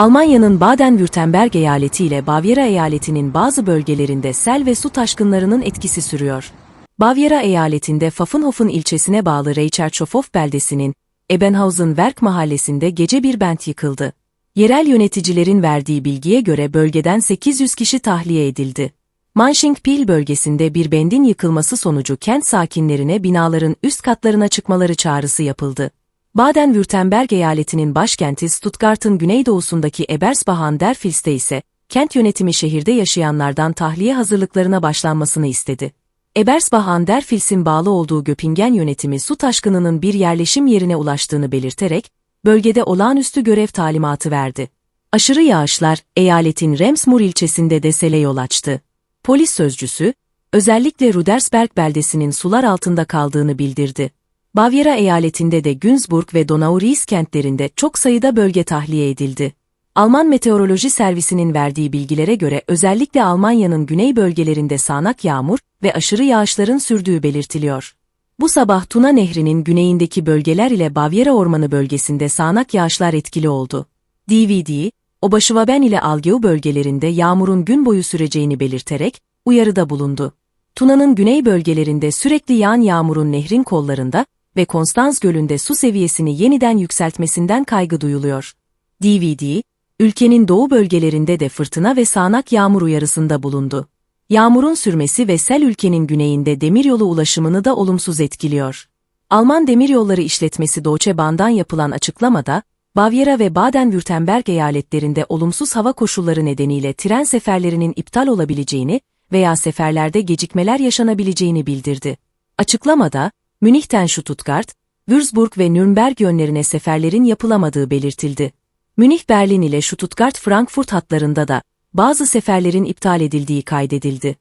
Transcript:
Almanya'nın Baden-Württemberg eyaleti ile Bavyera eyaletinin bazı bölgelerinde sel ve su taşkınlarının etkisi sürüyor. Bavyera eyaletinde Pfaffenhofen ilçesine bağlı Reichertshof beldesinin Ebenhausen-Werk mahallesinde gece bir bent yıkıldı. Yerel yöneticilerin verdiği bilgiye göre bölgeden 800 kişi tahliye edildi. Manching-Pil bölgesinde bir bendin yıkılması sonucu kent sakinlerine binaların üst katlarına çıkmaları çağrısı yapıldı. Baden-Württemberg eyaletinin başkenti Stuttgart'ın güneydoğusundaki Ebersbach-an-der-Vils'te ise kent yönetimi şehirde yaşayanlardan tahliye hazırlıklarına başlanmasını istedi. Ebersbach-an-der-Vils'in bağlı olduğu Göppingen yönetimi su taşkınının bir yerleşim yerine ulaştığını belirterek, bölgede olağanüstü görev talimatı verdi. Aşırı yağışlar, eyaletin Remsmur ilçesinde de sele yol açtı. Polis sözcüsü, özellikle Rudersberg beldesinin sular altında kaldığını bildirdi. Bavyera eyaletinde de Günzburg ve Donau-Ries kentlerinde çok sayıda bölge tahliye edildi. Alman Meteoroloji Servisi'nin verdiği bilgilere göre özellikle Almanya'nın güney bölgelerinde sağanak yağmur ve aşırı yağışların sürdüğü belirtiliyor. Bu sabah Tuna Nehri'nin güneyindeki bölgeler ile Bavyera Ormanı bölgesinde sağanak yağışlar etkili oldu. DVD, Obaşıvaben ile Algeu bölgelerinde yağmurun gün boyu süreceğini belirterek uyarıda bulundu. Tuna'nın güney bölgelerinde sürekli yağan yağmurun nehrin kollarında ve Konstans Gölü'nde su seviyesini yeniden yükseltmesinden kaygı duyuluyor. DVD, ülkenin doğu bölgelerinde de fırtına ve sağanak yağmur uyarısında bulundu. Yağmurun sürmesi ve sel ülkenin güneyinde demiryolu ulaşımını da olumsuz etkiliyor. Alman Demiryolları İşletmesi Deutsche Bahn'dan yapılan açıklamada, Bavyera ve Baden-Württemberg eyaletlerinde olumsuz hava koşulları nedeniyle tren seferlerinin iptal olabileceğini veya seferlerde gecikmeler yaşanabileceğini bildirdi. Açıklamada, Münih'ten Stuttgart, Würzburg ve Nürnberg yönlerine seferlerin yapılamadığı belirtildi. Münih-Berlin ile Stuttgart-Frankfurt hatlarında da bazı seferlerin iptal edildiği kaydedildi.